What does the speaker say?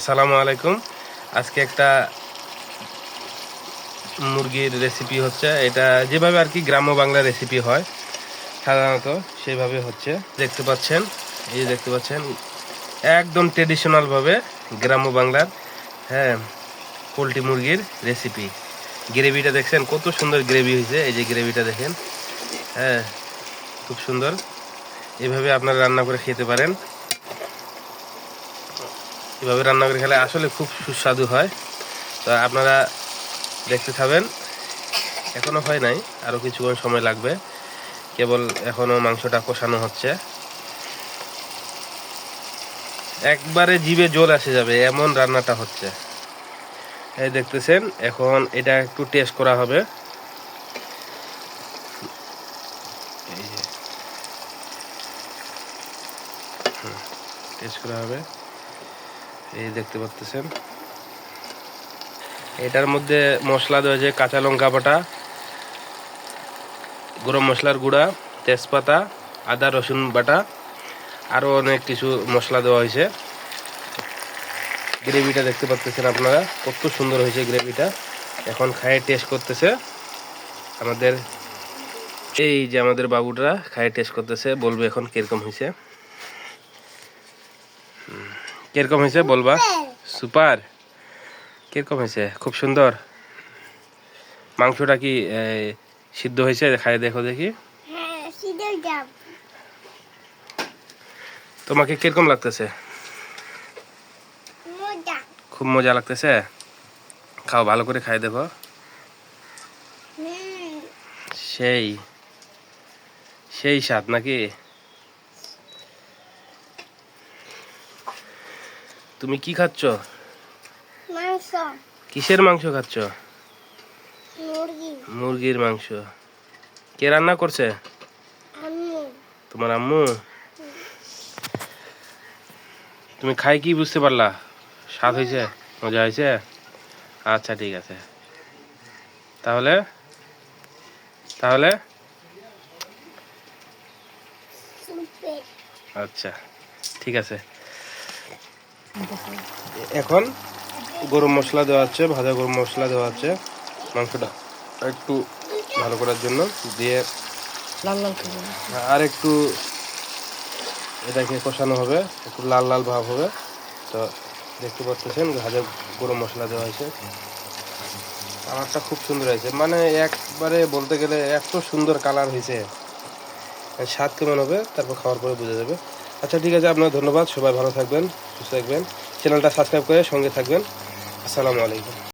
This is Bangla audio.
আসসালামু আলাইকুম। আজকে একটা মুরগির রেসিপি হচ্ছে। এটা যেভাবে আর কি গ্রাম্য বাংলা রেসিপি হয়, সাধারণত সেভাবে হচ্ছে। দেখতে পাচ্ছেন, এই দেখতে পাচ্ছেন, একদম ট্রেডিশনালভাবে গ্রাম্য বাংলার হ্যাঁ পোলট্রি মুরগির রেসিপি গ্রেভিটা দেখছেন, কত সুন্দর গ্রেভি হয়েছে। এই যে গ্রেভিটা দেখেন হ্যাঁ খুব সুন্দর। এভাবে আপনারা রান্না করে খেতে পারেন। এভাবে রান্না করে খেলে আসলে খুব সুস্বাদু হয়। তো আপনারা দেখতে থাকবেন এখনও হয় নাই আরও কিছুক্ষণ সময় লাগবে। কেবল এখনও মাংসটা কষানো হচ্ছে। একবারে জিভে জল আসে যাবে, এমন রান্নাটা হচ্ছে। এই দেখতেছেন, এখন এটা একটু টেস্ট করা হবে। টেস্ট করা হবে। এই দেখতে পাচ্তেছেন। এটার মধ্যে মশলা দেওয়া আছে কাঁচা লঙ্কা বাটা, গরম মশলার গুঁড়া, তেজপাতা, আদা, রসুন বাটা আরও অনেক কিছু মশলা দেওয়া হয়েছে। গ্রেভিটা দেখতে পাচ্তেছেন আপনারা, কত সুন্দর হয়েছে গ্রেভিটা। এখন খায়ে টেস্ট করতেছে আমাদের। এই যে আমাদের বাবুটা খায়ে টেস্ট করতেছে, বলবে এখন কীরকম হয়েছে। কীরকম হয়েছে বলবা? সুপার। কীরকম হয়েছে? খুব সুন্দর। মাংসটা কি সিদ্ধ হয়েছে? খাই দেখো দেখি। হ্যাঁ তোমাকে কীরকম লাগতেছে? খুব মজা লাগতেছে? খাও ভালো করে খাই দেখো। সেই। সেই স্বাদ নাকি? তুমি কি খাচ্ছ? মাংস। কিসের মাংস খাচ্ছ? মুরগি। মুরগির মাংস। কে রান্না করছে? তোমার আম্মু? তুমি খাই কি বুঝতে পারলা? স্বাদ হয়েছে? মজা হয়েছে? আচ্ছা ঠিক আছে। তাহলে? তাহলে? আচ্ছা ঠিক আছে। এখন গরম মশলা দেওয়া হচ্ছে ভাজা গরম মশলা দেওয়া হচ্ছে মাংসটা একটু ভালো করার জন্য দিয়ে লাল লাল আর একটু এটাকে কষানো হবে একটু লাল লাল ভাব হবে। তো দেখতে পাচ্ছেন ভাজা গরম মশলা দেওয়া হয়েছে কালারটা খুব সুন্দর হয়েছে। মানে একবারে বলতে গেলে এত সুন্দর কালার হয়েছে। স্বাদ কেমন হবে তারপর খাওয়ার পরে বোঝা যাবে। আচ্ছা ঠিক আছে আপনার ধন্যবাদ। সবাই ভালো থাকবেন, সুস্থ থাকবেন। চ্যানেলটা সাবস্ক্রাইব করে সঙ্গে থাকবেন। আসসালামু আলাইকুম।